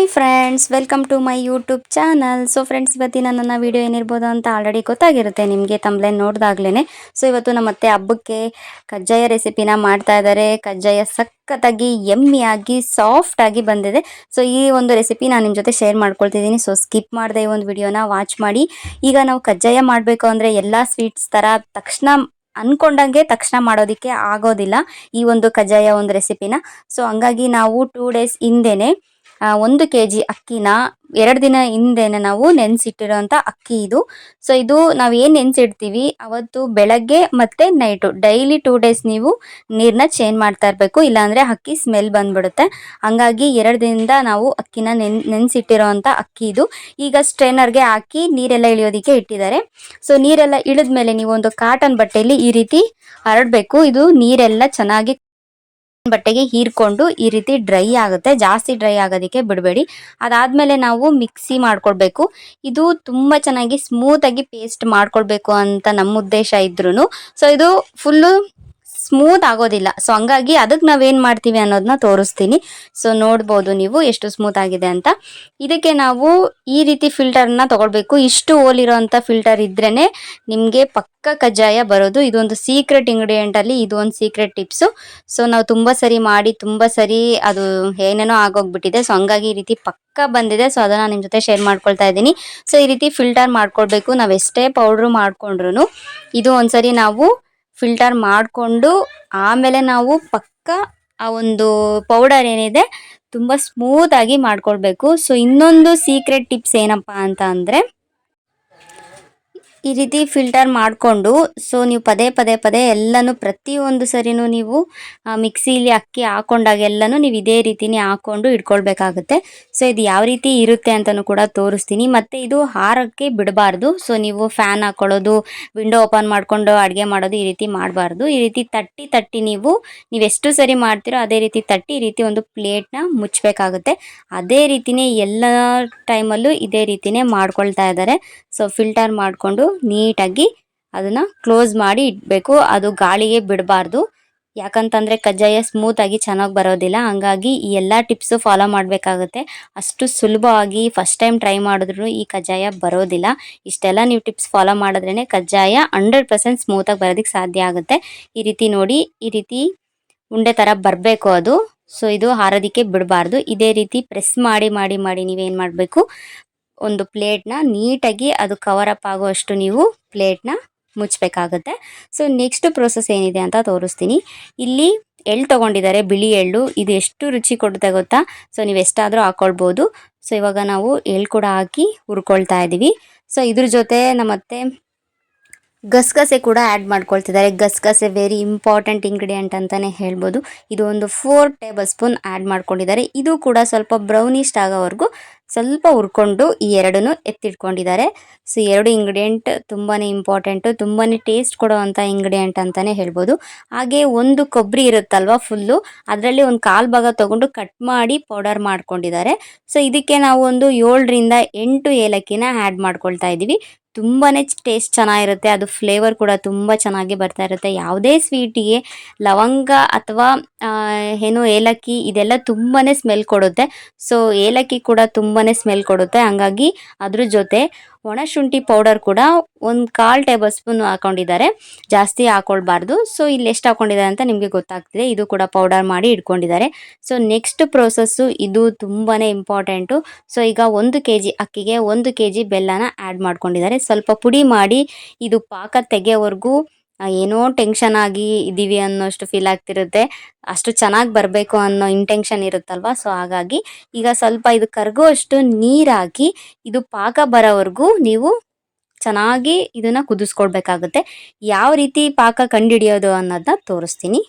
Hi friends welcome to my YouTube channel so friends ಇವತ್ತಿನ ನನ್ನ video ಏನಿರ್ಬೋದು ಅಂತ ಆಲ್ರೆಡಿ ಗೊತ್ತಾಗಿರುತ್ತೆ. ನಿಮಗೆ ತಂಬ್ಲೈನ್ ನೋಡಿದಾಗ್ಲೇ ಸೊ ಇವತ್ತು ನಮ್ಮ ಮತ್ತೆ ಹಬ್ಬಕ್ಕೆ ಕಜ್ಜಾಯ ರೆಸಿಪಿನ ಮಾಡ್ತಾ ಇದ್ದಾರೆ ಕಜ್ಜಾಯ ಸಖತ್ತಾಗಿ ಎಮ್ಮಿಯಾಗಿ ಸಾಫ್ಟಾಗಿ ಬಂದಿದೆ. ಸೊ ಈ ಒಂದು ರೆಸಿಪಿ ನಾನು ನಿಮ್ಮ ಜೊತೆ ಶೇರ್ ಮಾಡ್ಕೊಳ್ತಿದ್ದೀನಿ. ಸೊ ಸ್ಕಿಪ್ ಮಾಡದೆ ಈ ಒಂದು ವಿಡಿಯೋನ ವಾಚ್ ಮಾಡಿ. ಈಗ ನಾವು ಕಜ್ಜಾಯ ಮಾಡಬೇಕು ಅಂದರೆ ಎಲ್ಲ ಸ್ವೀಟ್ಸ್ ಥರ ತಕ್ಷಣ ಅನ್ಕೊಂಡಂಗೆ ತಕ್ಷಣ ಮಾಡೋದಕ್ಕೆ ಆಗೋದಿಲ್ಲ ಈ ಒಂದು ಕಜ್ಜಾಯ ಒಂದು ರೆಸಿಪಿನ ಸೊ ಹಂಗಾಗಿ ನಾವು ಟೂ ಡೇಸ್ ಹಿಂದೆನೆ ಒಂದು ಕೆ ಜಿ ಅಕ್ಕಿನ ಎರಡು ದಿನ ಹಿಂದೆನೆ ನಾವು ನೆನೆಸಿಟ್ಟಿರೋಂಥ ಅಕ್ಕಿ ಇದು. ಸೊ ಇದು ನಾವು ಏನು ನೆನೆಸಿಡ್ತೀವಿ? ಅವತ್ತು ಬೆಳಗ್ಗೆ ಮತ್ತೆ ನೈಟು ಡೈಲಿ ಟೂ ಡೇಸ್ ನೀವು ನೀರನ್ನ ಚೇಂಜ್ ಮಾಡ್ತಾ ಇರಬೇಕು. ಇಲ್ಲಾಂದರೆ ಅಕ್ಕಿ ಸ್ಮೆಲ್ ಬಂದ್ಬಿಡುತ್ತೆ. ಹಂಗಾಗಿ ಎರಡು ದಿನದಿಂದ ನಾವು ಅಕ್ಕಿನ ನೆನ್ ನೆನೆಸಿಟ್ಟಿರೋಂಥ ಅಕ್ಕಿ ಇದು. ಈಗ ಸ್ಟ್ರೈನರ್ಗೆ ಹಾಕಿ ನೀರೆಲ್ಲ ಇಳಿಯೋದಕ್ಕೆ ಇಟ್ಟಿದ್ದಾರೆ. ಸೊ ನೀರೆಲ್ಲ ಇಳಿದ ಮೇಲೆ ನೀವು ಒಂದು ಕಾಟನ್ ಬಟ್ಟೆಯಲ್ಲಿ ಈ ರೀತಿ ಹರಡಬೇಕು. ಇದು ನೀರೆಲ್ಲ ಚೆನ್ನಾಗಿ ಬಟ್ಟೆಗೆ ಹೀರ್ಕೊಂಡು ಈ ರೀತಿ ಡ್ರೈ ಆಗುತ್ತೆ. ಜಾಸ್ತಿ ಡ್ರೈ ಆಗೋದಕ್ಕೆ ಬಿಡಬೇಡಿ. ಅದಾದ್ಮೇಲೆ ನಾವು ಮಿಕ್ಸಿ ಮಾಡ್ಕೊಳ್ಬೇಕು ಇದು ತುಂಬಾ ಚೆನ್ನಾಗಿ ಸ್ಮೂತಾಗಿ ಪೇಸ್ಟ್ ಮಾಡ್ಕೊಳ್ಬೇಕು ಅಂತ ನಮ್ಮ ಉದ್ದೇಶ ಇದ್ರೂ ಸೊ ಇದು ಫುಲ್ಲು ಸ್ಮೂತ್ ಆಗೋದಿಲ್ಲ. ಸೊ ಹಂಗಾಗಿ ಅದಕ್ಕೆ ನಾವೇನ್ ಮಾಡ್ತೀವಿ ಅನ್ನೋದನ್ನ ತೋರಿಸ್ತೀನಿ. ಸೊ ನೋಡ್ಬೋದು ನೀವು ಎಷ್ಟು ಸ್ಮೂತ್ ಆಗಿದೆ ಅಂತ. ಇದಕ್ಕೆ ನಾವು ಈ ರೀತಿ ಫಿಲ್ಟರ್ನ ತಗೊಳ್ಬೇಕು. ಇಷ್ಟು ಹೋಲಿರೋಂಥ ಫಿಲ್ಟರ್ ಇದ್ರೇನೆ ನಿಮಗೆ ಪಕ್ಕ ಕಜ್ಜಾಯ ಬರೋದು. ಇದೊಂದು ಸೀಕ್ರೆಟ್ ಇಂಗ್ರೀಡಿಯೆಂಟ್ ಅಲ್ಲಿ ಇದು ಒಂದು ಸೀಕ್ರೆಟ್ ಟಿಪ್ಸು ಸೊ ನಾವು ತುಂಬಾ ಸರಿ ಮಾಡಿ, ತುಂಬಾ ಸರಿ ಅದು ಏನೇನೋ ಆಗೋಗ್ಬಿಟ್ಟಿದೆ. ಸೊ ಹಂಗಾಗಿ ಈ ರೀತಿ ಪಕ್ಕ ಬಂದಿದೆ. ಸೊ ಅದನ್ನ ನಿಮ್ಮ ಜೊತೆ ಶೇರ್ ಮಾಡ್ಕೊಳ್ತಾ ಇದ್ದೀನಿ. ಸೊ ಈ ರೀತಿ ಫಿಲ್ಟರ್ ಮಾಡ್ಕೊಳ್ಬೇಕು. ನಾವು ಎಷ್ಟೇ ಪೌಡ್ರು ಮಾಡ್ಕೊಂಡ್ರು ಇದು ಒಂದ್ಸರಿ ನಾವು ಫಿಲ್ಟರ್ ಮಾಡಿಕೊಂಡು ಆಮೇಲೆ ನಾವು ಪಕ್ಕ ಆ ಒಂದು ಪೌಡರ್ ಏನಿದೆ ತುಂಬ ಸ್ಮೂತಾಗಿ ಮಾಡ್ಕೊಳ್ಬೇಕು. ಸೊ ಇನ್ನೊಂದು ಸೀಕ್ರೆಟ್ ಟಿಪ್ಸ್ ಏನಪ್ಪ ಅಂತ ಅಂದರೆ ಈ ರೀತಿ ಫಿಲ್ಟರ್ ಮಾಡಿಕೊಂಡು ಸೊ ನೀವು ಪದೇ ಪದೇ ಪದೇ ಎಲ್ಲನೂ ಪ್ರತಿಯೊಂದು ಸರಿನೂ ನೀವು ಮಿಕ್ಸಿಲಿ ಅಕ್ಕಿ ಹಾಕೊಂಡಾಗ ಎಲ್ಲನೂ ನೀವು ಇದೇ ರೀತಿನೇ ಹಾಕೊಂಡು ಇಟ್ಕೊಳ್ಬೇಕಾಗುತ್ತೆ. ಸೊ ಇದು ಯಾವ ರೀತಿ ಇರುತ್ತೆ ಅಂತಲೂ ಕೂಡ ತೋರಿಸ್ತೀನಿ. ಮತ್ತು ಇದು ಹಾರಕ್ಕೆ ಬಿಡಬಾರ್ದು. ಸೊ ನೀವು ಫ್ಯಾನ್ ಹಾಕ್ಕೊಳ್ಳೋದು ವಿಂಡೋ ಓಪನ್ ಮಾಡಿಕೊಂಡು ಅಡುಗೆ ಮಾಡೋದು ಈ ರೀತಿ ಮಾಡಬಾರ್ದು. ಈ ರೀತಿ ತಟ್ಟಿ ತಟ್ಟಿ ನೀವು ನೀವು ಎಷ್ಟು ಸರಿ ಮಾಡ್ತೀರೋ ಅದೇ ರೀತಿ ತಟ್ಟಿ ಈ ರೀತಿ ಒಂದು ಪ್ಲೇಟ್ನ ಮುಚ್ಚಬೇಕಾಗುತ್ತೆ ಅದೇ ರೀತಿನೇ ಎಲ್ಲ ಟೈಮಲ್ಲೂ ಇದೇ ರೀತಿನೇ ಮಾಡ್ಕೊಳ್ತಾ ಇದ್ದಾರೆ. ಸೊ ಫಿಲ್ಟರ್ ಮಾಡಿಕೊಂಡು ನೀಟಾಗಿ ಅದನ್ನು ಕ್ಲೋಸ್ ಮಾಡಿ ಇಡಬೇಕು. ಅದು ಗಾಳಿಗೆ ಬಿಡಬಾರ್ದು. ಯಾಕಂತಂದರೆ ಕಜ್ಜಾಯ ಸ್ಮೂತಾಗಿ ಚೆನ್ನಾಗಿ ಬರೋದಿಲ್ಲ. ಹಂಗಾಗಿ ಈ ಎಲ್ಲ ಟಿಪ್ಸು ಫಾಲೋ ಮಾಡಬೇಕಾಗುತ್ತೆ. ಅಷ್ಟು ಸುಲಭವಾಗಿ ಫಸ್ಟ್ ಟೈಮ್ ಟ್ರೈ ಮಾಡಿದ್ರು ಈ ಕಜ್ಜಾಯ ಬರೋದಿಲ್ಲ. ಇಷ್ಟೆಲ್ಲ ನೀವು ಟಿಪ್ಸ್ ಫಾಲೋ ಮಾಡಿದ್ರೇ ಕಜ್ಜಾಯ ಹಂಡ್ರೆಡ್ ಪರ್ಸೆಂಟ್ ಸ್ಮೂತಾಗಿ ಬರೋದಕ್ಕೆ ಸಾಧ್ಯ ಆಗುತ್ತೆ. ಈ ರೀತಿ ನೋಡಿ, ಈ ರೀತಿ ಉಂಡೆ ಥರ ಬರಬೇಕು ಅದು. ಸೊ ಇದು ಹಾರೋದಕ್ಕೆ ಬಿಡಬಾರ್ದು. ಇದೇ ರೀತಿ ಪ್ರೆಸ್ ಮಾಡಿ ಮಾಡಿ ಮಾಡಿ ನೀವೇನು ಮಾಡಬೇಕು? ಒಂದು ಪ್ಲೇಟ್ನ ನೀಟಾಗಿ ಅದು ಕವರ್ ಅಪ್ ಆಗುವಷ್ಟು ನೀವು ಪ್ಲೇಟ್ನ ಮುಚ್ಚಬೇಕಾಗುತ್ತೆ. ಸೊ ನೆಕ್ಸ್ಟ್ ಪ್ರೋಸೆಸ್ ಏನಿದೆ ಅಂತ ತೋರಿಸ್ತೀನಿ. ಇಲ್ಲಿ ಎಳ್ಳು ತೊಗೊಂಡಿದ್ದಾರೆ, ಬಿಳಿ ಎಳ್ಳು. ಇದು ಎಷ್ಟು ರುಚಿ ಕೊಡುತ್ತೆ ಗೊತ್ತಾ? ಸೊ ನೀವು ಎಷ್ಟಾದರೂ ಹಾಕ್ಕೊಳ್ಬೋದು ಸೊ ಇವಾಗ ನಾವು ಎಳ್ಳು ಕೂಡ ಹಾಕಿ ಹುರ್ಕೊಳ್ತಾ ಇದ್ದೀವಿ. ಸೊ ಇದ್ರ ಜೊತೆ ನಮ್ಮತ್ತೆ ಗಸಗಸೆ ಕೂಡ ಆ್ಯಡ್ ಮಾಡ್ಕೊಳ್ತಿದ್ದಾರೆ. ಗಸಗಸೆ ವೆರಿ ಇಂಪಾರ್ಟೆಂಟ್ ಇಂಗ್ರೀಡಿಯೆಂಟ್ ಅಂತಲೇ ಹೇಳ್ಬೋದು. ಇದು ಒಂದು ಫೋರ್ ಟೇಬಲ್ ಸ್ಪೂನ್ ಆ್ಯಡ್ ಮಾಡ್ಕೊಂಡಿದ್ದಾರೆ. ಇದು ಕೂಡ ಸ್ವಲ್ಪ ಬ್ರೌನಿಷ್ಟ್ ಆಗೋವರೆಗೂ ಸ್ವಲ್ಪ ಹುರ್ಕೊಂಡು ಈ ಎರಡನ್ನು ಎತ್ತಿಟ್ಕೊಂಡಿದ್ದಾರೆ. ಸೊ ಎರಡು ಇಂಗ್ರೀಡಿಯೆಂಟ್ ತುಂಬಾ ಇಂಪಾರ್ಟೆಂಟು ತುಂಬಾ ಟೇಸ್ಟ್ ಕೊಡೋವಂಥ ಇಂಗ್ರೀಡಿಯೆಂಟ್ ಅಂತಲೇ ಹೇಳ್ಬೋದು. ಹಾಗೆ ಒಂದು ಕೊಬ್ಬರಿ ಇರುತ್ತಲ್ವ ಫುಲ್ಲು ಅದರಲ್ಲಿ ಒಂದು ಕಾಲು ಭಾಗ ತೊಗೊಂಡು ಕಟ್ ಮಾಡಿ ಪೌಡರ್ ಮಾಡ್ಕೊಂಡಿದ್ದಾರೆ. ಸೊ ಇದಕ್ಕೆ ನಾವು ಒಂದು ಏಳರಿಂದ ಎಂಟು ಏಲಕ್ಕಿನ ಆ್ಯಡ್ ಮಾಡ್ಕೊಳ್ತಾ ಇದ್ದೀವಿ. ತುಂಬಾ ಟೇಸ್ಟ್ ಚೆನ್ನಾಗಿರುತ್ತೆ. ಅದು ಫ್ಲೇವರ್ ಕೂಡ ತುಂಬ ಚೆನ್ನಾಗಿ ಬರ್ತಾ ಇರುತ್ತೆ. ಯಾವುದೇ ಸ್ವೀಟಿಗೆ ಲವಂಗ ಅಥವಾ ಏನು ಏಲಕ್ಕಿ ಇದೆಲ್ಲ ತುಂಬಾ ಸ್ಮೆಲ್ ಕೊಡುತ್ತೆ. ಸೊ ಏಲಕ್ಕಿ ಕೂಡ ತುಂಬಾ ಸ್ಮೆಲ್ ಕೊಡುತ್ತೆ. ಹಂಗಾಗಿ ಅದ್ರ ಜೊತೆ ಒಣಶುಂಠಿ ಪೌಡರ್ ಕೂಡ ಒಂದು ಕಾಲು ಟೇಬಲ್ ಸ್ಪೂನ್ ಹಾಕೊಂಡಿದ್ದಾರೆ. ಜಾಸ್ತಿ ಹಾಕೊಳ್ಬಾರ್ದು. ಸೊ ಇಲ್ಲಿ ಎಷ್ಟು ಹಾಕೊಂಡಿದ್ದಾರೆ ಅಂತ ನಿಮಗೆ ಗೊತ್ತಾಗ್ತಿದೆ. ಇದು ಕೂಡ ಪೌಡರ್ ಮಾಡಿ ಇಟ್ಕೊಂಡಿದ್ದಾರೆ. ಸೊ ನೆಕ್ಸ್ಟ್ ಪ್ರೋಸೆಸ್ಸು ಇದು ತುಂಬಾ ಇಂಪಾರ್ಟೆಂಟು ಸೊ ಈಗ ಒಂದು ಕೆ ಜಿ ಅಕ್ಕಿಗೆ ಒಂದು ಕೆ ಜಿ ಬೆಲ್ಲನ ಆ್ಯಡ್ ಮಾಡ್ಕೊಂಡಿದ್ದಾರೆ. ಸ್ವಲ್ಪ ಪುಡಿ ಮಾಡಿ ಇದು ಪಾಕ ತೆಗೆಯೋವರೆಗೂ ಏನೋ ಟೆನ್ಷನ್ ಆಗಿ ಇದ್ದೀವಿ ಅನ್ನೋಷ್ಟು ಫೀಲ್ ಆಗ್ತಿರುತ್ತೆ. ಅಷ್ಟು ಚೆನ್ನಾಗಿ ಬರಬೇಕು ಅನ್ನೋ ಇಂಟೆನ್ಷನ್ ಇರುತ್ತಲ್ವ? ಸೊ ಹಾಗಾಗಿ ಈಗ ಸ್ವಲ್ಪ ಇದು ಕರಗುವಷ್ಟು ನೀರು ಹಾಕಿ ಇದು ಪಾಕ ಬರೋವರೆಗೂ ನೀವು ಚೆನ್ನಾಗಿ ಇದನ್ನ ಕುದಿಸ್ಕೊಡ್ಬೇಕಾಗುತ್ತೆ. ಯಾವ ರೀತಿ ಪಾಕ ಕಂಡುಹಿಡಿಯೋದು ಅನ್ನೋದನ್ನ ತೋರಿಸ್ತೀನಿ.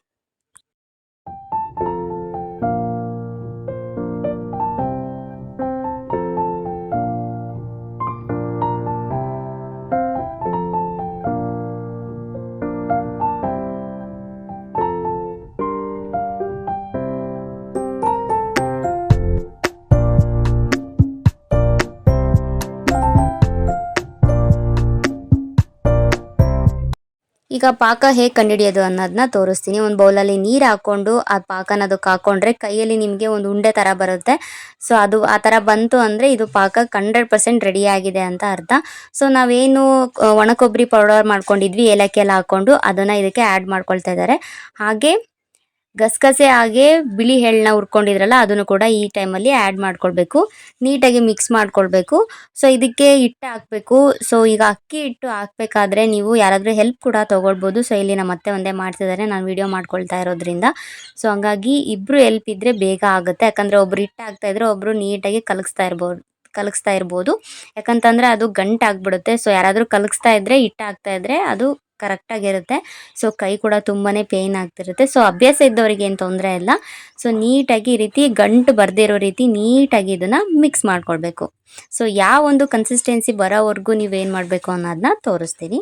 ಈಗ ಪಾಕ ಹೇಗೆ ಕಂಡುಹಿಡಿಯೋದು ಅನ್ನೋದನ್ನ ತೋರಿಸ್ತೀನಿ. ಒಂದು ಬೌಲಲ್ಲಿ ನೀರು ಹಾಕ್ಕೊಂಡು ಆ ಪಾಕನ ಅದಕ್ಕೆ ಹಾಕ್ಕೊಂಡ್ರೆ ಕೈಯಲ್ಲಿ ನಿಮಗೆ ಒಂದು ಉಂಡೆ ಥರ ಬರುತ್ತೆ. ಸೊ ಅದು ಆ ಥರ ಬಂತು ಅಂದರೆ ಇದು ಪಾಕ ಹಂಡ್ರೆಡ್ ಪರ್ಸೆಂಟ್ ರೆಡಿ ಆಗಿದೆ ಅಂತ ಅರ್ಥ. ಸೊ ನಾವೇನು ಒಣಕೊಬ್ಬರಿ ಒಣ ಕೊಬ್ಬರಿ ಪೌಡರ್ ಮಾಡ್ಕೊಂಡಿದ್ವಿ ಏಲಕ್ಕಿ ಎಲ್ಲ ಹಾಕ್ಕೊಂಡು ಅದನ್ನು ಇದಕ್ಕೆ ಆ್ಯಡ್ ಮಾಡ್ಕೊಳ್ತಾ ಇದ್ದಾರೆ. ಹಾಗೆ ಗಸಗಸೆ ಹಾಗೆ ಬಿಳಿ ಎಳ್ಳನ್ನ ಹುರ್ಕೊಂಡಿದ್ರಲ್ಲ, ಅದನ್ನು ಕೂಡ ಈ ಟೈಮಲ್ಲಿ ಆ್ಯಡ್ ಮಾಡ್ಕೊಳ್ಬೇಕು. ನೀಟಾಗಿ ಮಿಕ್ಸ್ ಮಾಡ್ಕೊಳ್ಬೇಕು. ಸೊ ಇದಕ್ಕೆ ಹಿಟ್ಟು ಹಾಕಬೇಕು. ಸೊ ಈಗ ಅಕ್ಕಿ ಹಿಟ್ಟು ಹಾಕಬೇಕಾದ್ರೆ ನೀವು ಯಾರಾದರೂ ಹೆಲ್ಪ್ ಕೂಡ ತೊಗೊಳ್ಬೋದು. ಸೊ ಇಲ್ಲಿ ನಮ್ಮ ಒಂದೇ ಮಾಡ್ತಿದ್ದಾರೆ. ನಾನು ವಿಡಿಯೋ ಮಾಡ್ಕೊಳ್ತಾ ಇರೋದ್ರಿಂದ. ಸೊ ಹಂಗಾಗಿ ಇಬ್ಬರು ಹೆಲ್ಪ್ ಇದ್ದರೆ ಬೇಗ ಆಗುತ್ತೆ. ಯಾಕಂದರೆ ಒಬ್ರು ಹಿಟ್ಟು ಹಾಕ್ತಾ ಇದ್ರೆ ಒಬ್ಬರು ನೀಟಾಗಿ ಕಲಗಿಸ್ತಾ ಇರ್ಬೋದು ಕಲಗಿಸ್ತಾ ಇರ್ಬೋದು. ಯಾಕಂತಂದರೆ ಅದು ಗಂಟಾಗ್ಬಿಡುತ್ತೆ. ಸೊ ಯಾರಾದರೂ ಕಲಗಿಸ್ತಾ ಇದ್ದರೆ ಹಿಟ್ಟು ಹಾಕ್ತಾ ಇದ್ದರೆ ಅದು ಕರೆಕ್ಟಾಗಿರುತ್ತೆ. ಸೊ ಕೈ ಕೂಡ ತುಂಬಾ ಪೇಯ್ನ್ ಆಗ್ತಿರುತ್ತೆ. ಸೊ ಅಭ್ಯಾಸ ಇದ್ದವರಿಗೆ ಏನು ತೊಂದರೆ ಇಲ್ಲ. ಸೊ ನೀಟಾಗಿ ಈ ರೀತಿ ಗಂಟು ಬರ್ದಿರೋ ರೀತಿ ನೀಟಾಗಿ ಇದನ್ನು ಮಿಕ್ಸ್ ಮಾಡ್ಕೊಳ್ಬೇಕು. ಸೊ ಯಾವ ಒಂದು ಕನ್ಸಿಸ್ಟೆನ್ಸಿ ಬರೋವರೆಗೂ ನೀವೇನು ಮಾಡಬೇಕು ಅನ್ನೋದನ್ನ ತೋರಿಸ್ತೀನಿ.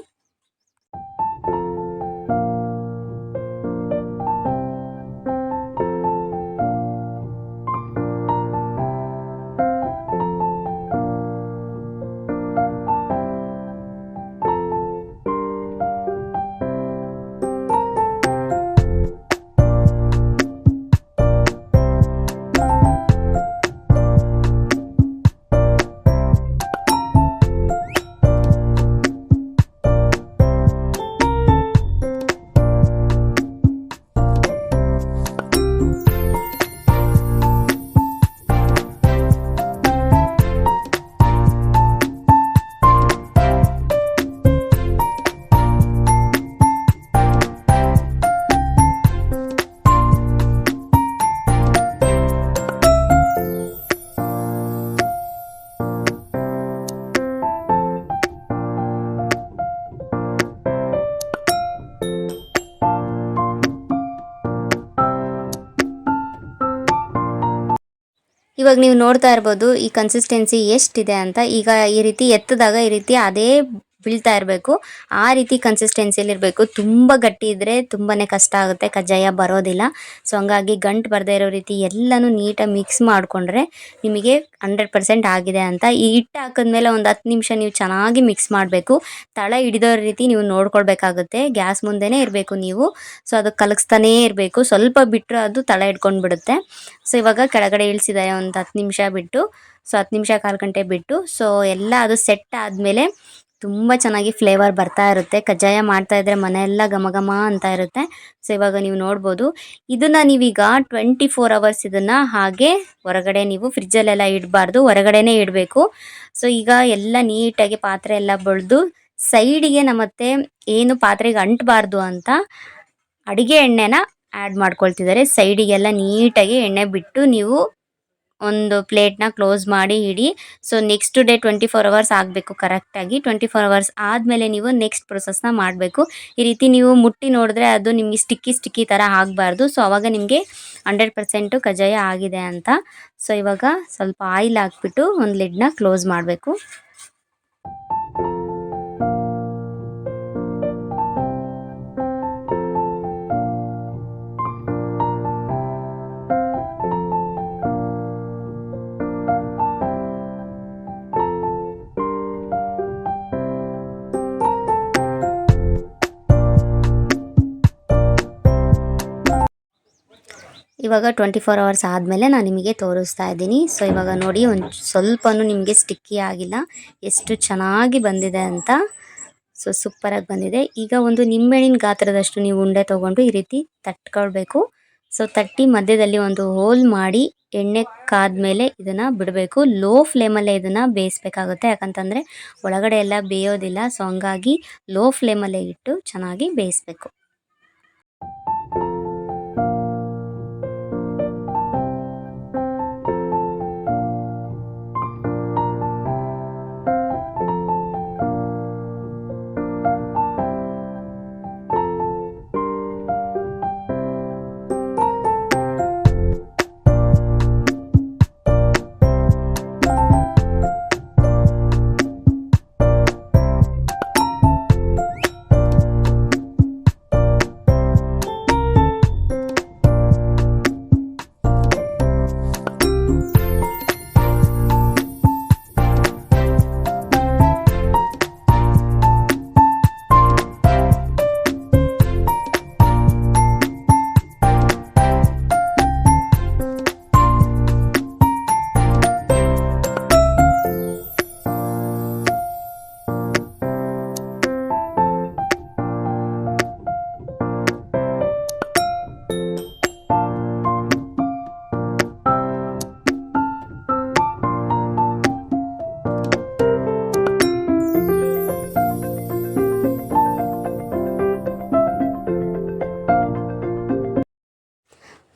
ಇವಾಗ ನೀವು ನೋಡ್ತಾ ಇರ್ಬೋದು ಈ ಕನ್ಸಿಸ್ಟೆನ್ಸಿ ಎಷ್ಟಿದೆ ಅಂತ. ಈಗ ಈ ರೀತಿ ಎತ್ತದಾಗ ಈ ರೀತಿ ಅದೇ ಬೀಳ್ತಾ ಇರಬೇಕು. ಆ ರೀತಿ ಕನ್ಸಿಸ್ಟೆನ್ಸಿಯಲ್ಲಿ ಇರಬೇಕು. ತುಂಬ ಗಟ್ಟಿ ಇದ್ದರೆ ತುಂಬಾ ಕಷ್ಟ ಆಗುತ್ತೆ. ಕಜ್ಜಾಯ ಬರೋದಿಲ್ಲ. ಸೊ ಹಂಗಾಗಿ ಗಂಟು ಬರದೇ ಇರೋ ರೀತಿ ಎಲ್ಲನೂ ನೀಟಾಗಿ ಮಿಕ್ಸ್ ಮಾಡಿಕೊಂಡ್ರೆ ನಿಮಗೆ ಹಂಡ್ರೆಡ್ ಪರ್ಸೆಂಟ್ ಆಗಿದೆ ಅಂತ. ಈ ಹಿಟ್ಟು ಹಾಕಿದ್ಮೇಲೆ ಒಂದು ಹತ್ತು ನಿಮಿಷ ನೀವು ಚೆನ್ನಾಗಿ ಮಿಕ್ಸ್ ಮಾಡಬೇಕು. ತಳ ಹಿಡಿದೋ ರೀತಿ ನೀವು ನೋಡ್ಕೊಳ್ಬೇಕಾಗುತ್ತೆ. ಗ್ಯಾಸ್ ಮುಂದೆನೇ ಇರಬೇಕು ನೀವು. ಸೊ ಅದು ಕಲಗಿಸ್ತಾನೇ ಇರಬೇಕು. ಸ್ವಲ್ಪ ಬಿಟ್ಟರೆ ಅದು ತಳ ಹಿಡ್ಕೊಂಡು ಬಿಡುತ್ತೆ. ಸೊ ಇವಾಗ ಕೆಳಗಡೆ ಇಳಿಸಿದ್ದಾರೆ ಒಂದು ಹತ್ತು ನಿಮಿಷ ಬಿಟ್ಟು. ಸೊ ಹತ್ತು ನಿಮಿಷ ಕಾಲು ಗಂಟೆ ಬಿಟ್ಟು. ಸೊ ಎಲ್ಲ ಅದು ಸೆಟ್ ಆದಮೇಲೆ ತುಂಬ ಚೆನ್ನಾಗಿ ಫ್ಲೇವರ್ ಬರ್ತಾ ಇರುತ್ತೆ. ಕಜ್ಜಾಯ ಮಾಡ್ತಾ ಇದ್ರೆ ಮನೆಯೆಲ್ಲ ಘಮ ಘಮ ಅಂತ ಇರುತ್ತೆ. ಸೊ ಇವಾಗ ನೀವು ನೋಡ್ಬೋದು. ಇದನ್ನು ನೀವೀಗ ಟ್ವೆಂಟಿ ಫೋರ್ ಅವರ್ಸ್ ಇದನ್ನು ಹಾಗೆ ಹೊರಗಡೆ ನೀವು ಫ್ರಿಜ್ಜಲ್ಲೆಲ್ಲ ಇಡಬಾರ್ದು. ಹೊರಗಡೆನೇ ಇಡಬೇಕು. ಸೊ ಈಗ ಎಲ್ಲ ನೀಟಾಗಿ ಪಾತ್ರೆ ಎಲ್ಲ ಬಳ್ದು ಸೈಡಿಗೆ ನಮ್ಮತ್ತೆ ಏನು ಪಾತ್ರೆಗೆ ಅಂಟಬಾರ್ದು ಅಂತ ಅಡಿಗೆ ಎಣ್ಣೆನ ಆ್ಯಡ್ ಮಾಡ್ಕೊಳ್ತಿದ್ದಾರೆ. ಸೈಡಿಗೆಲ್ಲ ನೀಟಾಗಿ ಎಣ್ಣೆ ಬಿಟ್ಟು ನೀವು ಒಂದು ಪ್ಲೇಟ್ನ ಕ್ಲೋಸ್ ಮಾಡಿ ಇಡಿ. So next day twenty four hours ಆಗಬೇಕು ಕರೆಕ್ಟಾಗಿ ಟ್ವೆಂಟಿ ಫೋರ್ ಅವರ್ಸ್ ಆದಮೇಲೆ ನೀವು ನೆಕ್ಸ್ಟ್ ಪ್ರೊಸೆಸ್ನ ಮಾಡಬೇಕು. ಈ ರೀತಿ ನೀವು ಮುಟ್ಟಿ ನೋಡಿದ್ರೆ ಅದು ನಿಮಗೆ ಸ್ಟಿಕ್ಕಿ ಸ್ಟಿಕ್ಕಿ ಥರ ಆಗಬಾರ್ದು. ಸೊ ಅವಾಗ ನಿಮಗೆ ಹಂಡ್ರೆಡ್ ಪರ್ಸೆಂಟು ಕಜಾಯ ಆಗಿದೆ ಅಂತ. ಸೊ ಇವಾಗ ಸ್ವಲ್ಪ ಆಯಿಲ್ ಹಾಕ್ಬಿಟ್ಟು ಒಂದು ಲಿಡ್ನ ಕ್ಲೋಸ್ ಮಾಡಬೇಕು. ಇವಾಗ ಟ್ವೆಂಟಿ ಫೋರ್ ಅವರ್ಸ್ ಆದಮೇಲೆ ನಾನು ನಿಮಗೆ ತೋರಿಸ್ತಾ ಇದ್ದೀನಿ. ಸೊ ಇವಾಗ ನೋಡಿ ಒಂದು ಸ್ವಲ್ಪನೂ ನಿಮಗೆ ಸ್ಟಿಕ್ಕಿ ಆಗಿಲ್ಲ. ಎಷ್ಟು ಚೆನ್ನಾಗಿ ಬಂದಿದೆ ಅಂತ. ಸೊ ಸೂಪರಾಗಿ ಬಂದಿದೆ. ಈಗ ಒಂದು ನಿಂಬೆಹಣ್ಣಿನ ಗಾತ್ರದಷ್ಟು ನೀವು ಉಂಡೆ ತೊಗೊಂಡು ಈ ರೀತಿ ತಟ್ಕೊಳ್ಬೇಕು. ಸೊ ತಟ್ಟಿ ಮಧ್ಯದಲ್ಲಿ ಒಂದು ಹೋಲ್ ಮಾಡಿ ಎಣ್ಣೆ ಕಾದ್ಮೇಲೆ ಇದನ್ನು ಬಿಡಬೇಕು. ಲೋ ಫ್ಲೇಮಲ್ಲೇ ಇದನ್ನು ಬೇಯಿಸ್ಬೇಕಾಗುತ್ತೆ. ಯಾಕಂತಂದರೆ ಒಳಗಡೆ ಎಲ್ಲ ಬೇಯೋದಿಲ್ಲ. ಸೊ ಹಂಗಾಗಿ ಲೋ ಫ್ಲೇಮಲ್ಲೇ ಇಟ್ಟು ಚೆನ್ನಾಗಿ ಬೇಯಿಸ್ಬೇಕು.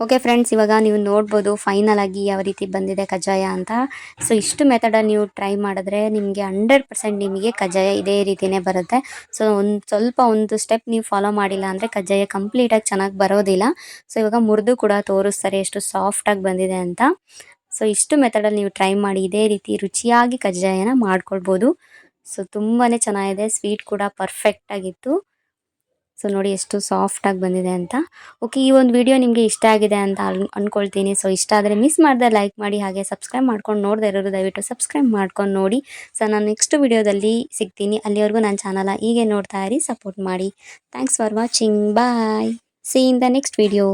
ಓಕೆ ಫ್ರೆಂಡ್ಸ್ ಇವಾಗ ನೀವು ನೋಡ್ಬೋದು ಫೈನಲ್ ಆಗಿ ಯಾವ ರೀತಿ ಬಂದಿದೆ ಕಜ್ಜಾಯ ಅಂತ. ಸೊ ಇಷ್ಟು ಮೆಥಡಲ್ಲಿ ನೀವು ಟ್ರೈ ಮಾಡಿದ್ರೆ ನಿಮಗೆ ಹಂಡ್ರೆಡ್ ಪರ್ಸೆಂಟ್ ನಿಮಗೆ ಕಜ್ಜಾಯ ಇದೇ ರೀತಿನೇ ಬರುತ್ತೆ. ಸೊ ಒಂದು ಸ್ವಲ್ಪ ಒಂದು ಸ್ಟೆಪ್ ನೀವು ಫಾಲೋ ಮಾಡಿಲ್ಲ ಅಂದರೆ ಕಜ್ಜಾಯ ಕಂಪ್ಲೀಟಾಗಿ ಚೆನ್ನಾಗಿ ಬರೋದಿಲ್ಲ. ಸೊ ಇವಾಗ ಮುರಿದು ಕೂಡ ತೋರಿಸ್ತಾರೆ ಎಷ್ಟು ಸಾಫ್ಟಾಗಿ ಬಂದಿದೆ ಅಂತ. ಸೊ ಇಷ್ಟು ಮೆಥಡಲ್ಲಿ ನೀವು ಟ್ರೈ ಮಾಡಿ ಇದೇ ರೀತಿ ರುಚಿಯಾಗಿ ಕಜ್ಜಾಯನ ಮಾಡ್ಕೊಳ್ಬೋದು. ಸೊ ತುಂಬಾ ಚೆನ್ನಾಗಿದೆ ಸ್ವೀಟ್ ಕೂಡ ಪರ್ಫೆಕ್ಟ್ ಆಗಿತ್ತು. ಸೊ ನೋಡಿ ಎಷ್ಟು ಸಾಫ್ಟ್ ಆಗಿ ಬಂದಿದೆ ಅಂತ. ಓಕೆ ಈ ಒಂದು ವಿಡಿಯೋ ನಿಮಗೆ ಇಷ್ಟ ಆಗಿದೆ ಅಂತ ಅನ್, ಅನ್ಕೊಳ್ತೀನಿ. ಸೊ ಇಷ್ಟ ಆದರೆ ಮಿಸ್ ಮಾಡಿದೆ ಲೈಕ್ ಮಾಡಿ, ಹಾಗೆ ಸಬ್ಸ್ಕ್ರೈಬ್ ಮಾಡ್ಕೊಂಡು ನೋಡದೆ ಇರೋರು ದಯವಿಟ್ಟು ಸಬ್ಸ್ಕ್ರೈಬ್ ಮಾಡ್ಕೊಂಡು ನೋಡಿ. ಸೊ ನಾನು ನೆಕ್ಸ್ಟ್ ವಿಡಿಯೋದಲ್ಲಿ ಸಿಗ್ತೀನಿ. ಅಲ್ಲಿವರೆಗೂ ನನ್ನ ಚಾನಲ ಹೀಗೆ ನೋಡ್ತಾ ಇರಿ ಸಪೋರ್ಟ್ ಮಾಡಿ. Thanks for watching bye see in the next video